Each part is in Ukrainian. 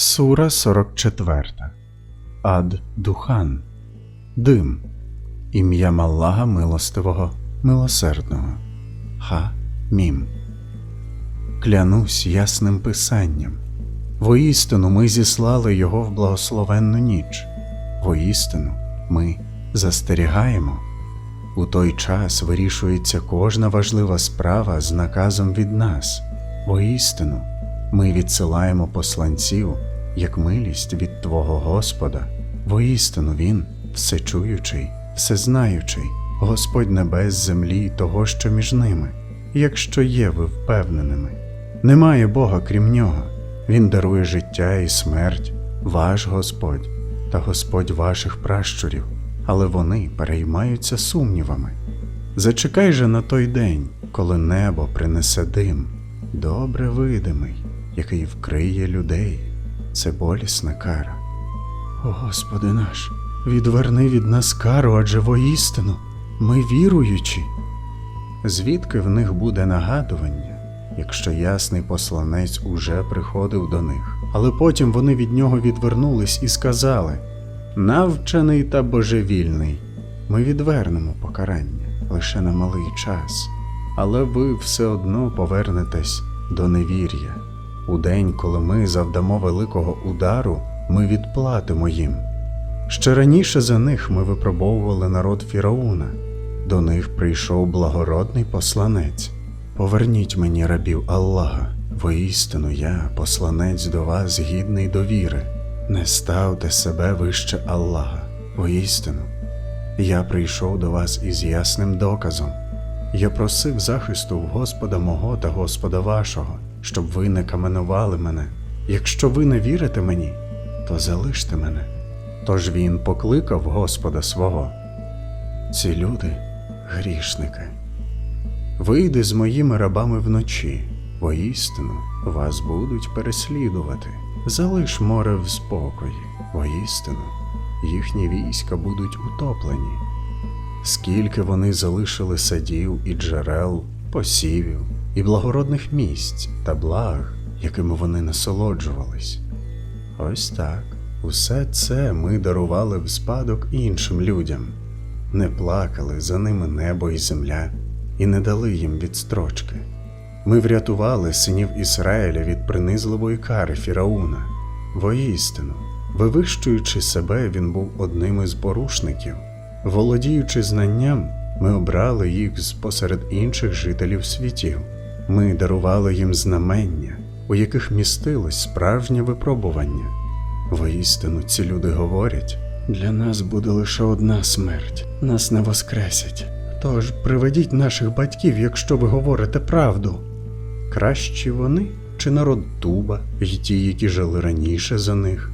Сура 44. Ад Духан. Дим. Ім'я Аллаха Милостивого, Милосердного. Ха Мім. Клянусь ясним писанням. Воістину ми зіслали його в благословенну ніч. Воістину ми застерігаємо. У той час вирішується кожна важлива справа з наказом від нас. Воістину, ми відсилаємо посланців, як милість від Твого Господа. Воістину Він всечуючий, всезнаючий, Господь небес, землі і того, що між ними, якщо є ви впевненими. Немає Бога крім нього. Він дарує життя і смерть, ваш Господь та Господь ваших пращурів, але вони переймаються сумнівами. Зачекай же на той день, коли небо принесе дим, добре видимий, який вкриє людей. Це болісна кара. О Господи наш, відверни від нас кару, адже воістину ми віруючі. Звідки в них буде нагадування, якщо ясний посланець уже приходив до них, але потім вони від нього відвернулись і сказали: Навчений та божевільний, ми відвернемо покарання лише на малий час, але ви все одно повернетесь до невір'я. У день, коли ми завдамо великого удару, ми відплатимо їм. Ще раніше за них ми випробовували народ Фірауна. До них прийшов благородний посланець. Поверніть мені рабів Аллаха, воістину я, посланець до вас, гідний довіри. Не ставте себе вище Аллаха, воістину. Я прийшов до вас із ясним доказом. Я просив захисту в Господа мого та Господа вашого, щоб ви не каменували мене. Якщо ви не вірите мені, то залиште мене. Тож він покликав Господа свого. Ці люди грішники. Вийди з моїми рабами вночі, воістину вас будуть переслідувати. Залиш море в спокої, воістину, їхні війська будуть утоплені. Скільки вони залишили садів і джерел, посівів і благородних місць та благ, якими вони насолоджувались. Ось так, усе це ми дарували в спадок іншим людям, не плакали за ними небо і земля і не дали їм відстрочки. Ми врятували синів Ізраїля від принизливої кари Фірауна. Воістину, вивищуючи себе, він був одним із порушників. Володіючи знанням, ми обрали їх з посеред інших жителів світів. Ми дарували їм знамення, у яких містилось справжнє випробування. Воістину ці люди говорять: для нас буде лише одна смерть, нас не воскресять. Тож приведіть наших батьків, якщо ви говорите правду. Кращі вони чи народ Туба і ті, які жили раніше за них.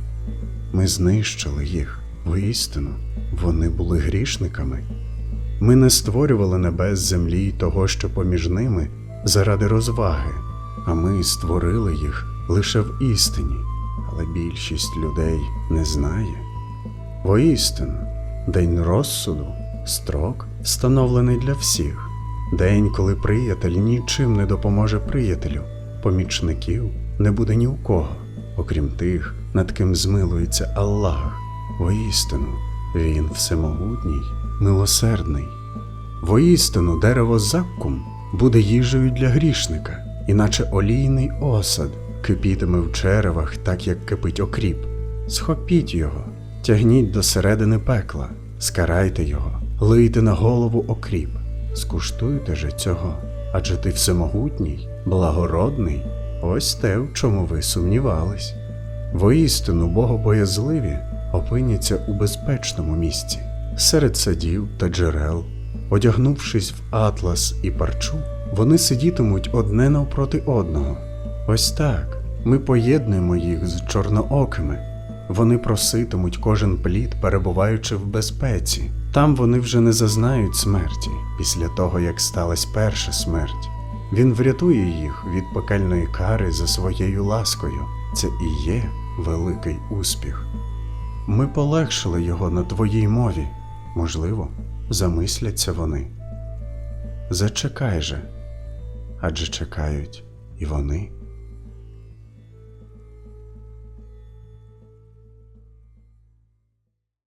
Ми знищили їх, воістину, вони були грішниками. Ми не створювали небес землі й того, що поміж ними, заради розваги, а ми створили їх лише в істині, але більшість людей не знає. Воістину, день розсуду, строк, встановлений для всіх, день, коли приятель нічим не допоможе приятелю, помічників не буде ні у кого, окрім тих, над ким змилується Аллах. Воістину, Він всемогутній, милосердний. Воістину, дерево заккум буде їжею для грішника, іначе олійний осад кипітиме в черевах, так як кипить окріп. Схопіть його, тягніть до середини пекла, скарайте його, лийте на голову окріп, скуштуйте же цього, адже ти всемогутній, благородний, ось те, в чому ви сумнівались. Воістину богобоязливі опиняться у безпечному місці, серед садів та джерел, одягнувшись в атлас і парчу, вони сидітимуть одне навпроти одного. Ось так ми поєднуємо їх з чорноокими. Вони проситимуть кожен плід, перебуваючи в безпеці. Там вони вже не зазнають смерті після того, як сталася перша смерть. Він врятує їх від пекельної кари за своєю ласкою. Це і є великий успіх. Ми полегшили його на твоїй мові. Можливо, замисляться вони. Зачекай же, адже чекають і вони.